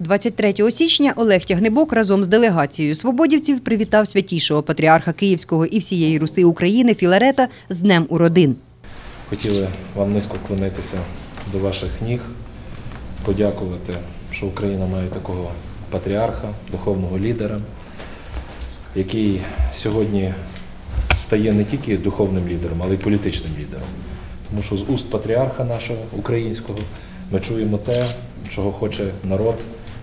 23 січня Олег Тягнебок разом з делегацією свободівців привітав святішого патріарха Київського і всієї Руси України Філарета з Днем Уродин. Хотіли вам низько вклонитися до ваших ніг, подякувати, що Україна має такого патріарха, духовного лідера, який сьогодні стає не тільки духовним лідером, але й політичним лідером. Тому що з уст патріарха нашого українського ми чуємо те, чого хоче народ,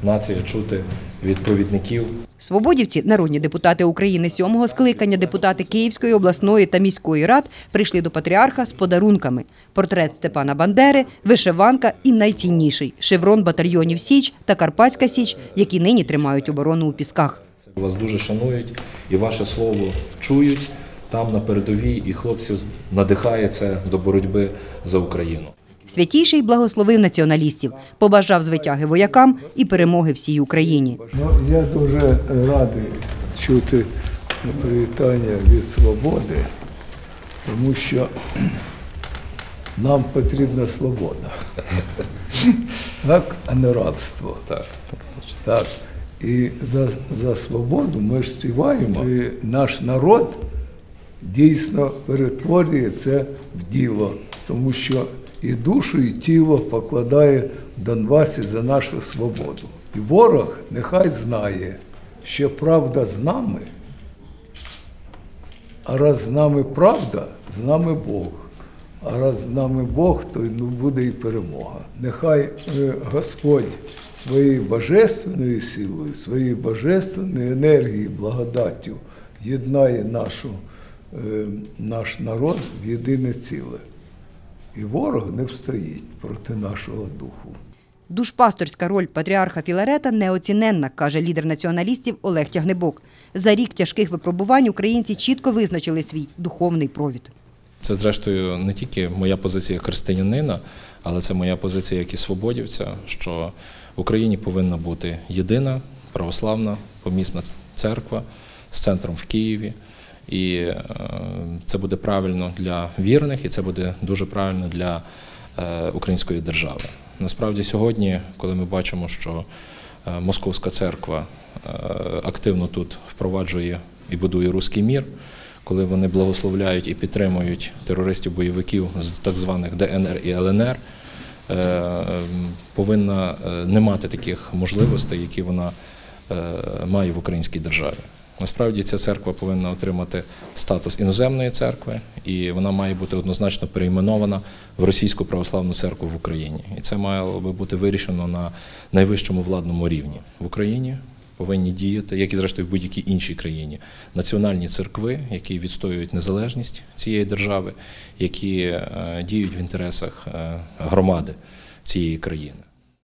нація чути від провідників Свободівці, народні депутати України сьомого скликання, депутати Київської обласної та міської рад прийшли до патріарха з подарунками: портрет Степана Бандери, вишиванка і найцінніший шеврон батальйонів Січ та Карпатська Січ, які нині тримають оборону у пісках. Вас дуже шанують і ваше слово чують там на передовій, і хлопців надихає це до боротьби за Україну. Святійший благословив націоналістів, побажав звитяги воякам і перемоги всій Україні. Ну, я дуже радий чути привітання від свободи, тому що нам потрібна свобода. Так, а не рабство. Так. Так. І за, за свободу ми ж співаємо. І наш народ дійсно перетворює це в діло, тому що і душу, і тіло покладає в Донбасі за нашу свободу. І ворог нехай знає, що правда з нами, а раз з нами правда, з нами Бог. А раз з нами Бог, то ну, буде і перемога. Нехай е, Господь своєю божественною силою, своєю божественною енергією, благодаттю єднає нашу, е, наш народ в єдине ціле. І ворог не встоїть проти нашого духу. Душпасторська роль патріарха Філарета неоціненна, каже лідер націоналістів Олег Тягнебок. За рік тяжких випробувань українці чітко визначили свій духовний провід. Це, зрештою, не тільки моя позиція християнина, але це моя позиція як і свободівця, що в Україні повинна бути єдина православна помісна церква з центром в Києві. І е, це буде правильно для вірних, і це буде дуже правильно для е, української держави. Насправді, сьогодні, коли ми бачимо, що е, Московська церква активно тут впроваджує і будує руський мір, коли вони благословляють і підтримують терористів-бойовиків з так званих ДНР і ЛНР, повинна не мати таких можливостей, які вона має в українській державі. Насправді ця церква повинна отримати статус іноземної церкви, і вона має бути однозначно перейменована в Російську православну церкву в Україні. І це мало би бути вирішено на найвищому владному рівні в Україні. Повинні діяти, як і зрештою в будь-якій іншій країні, національні церкви, які відстоюють незалежність цієї держави, які е, діють в інтересах е, громади цієї країни.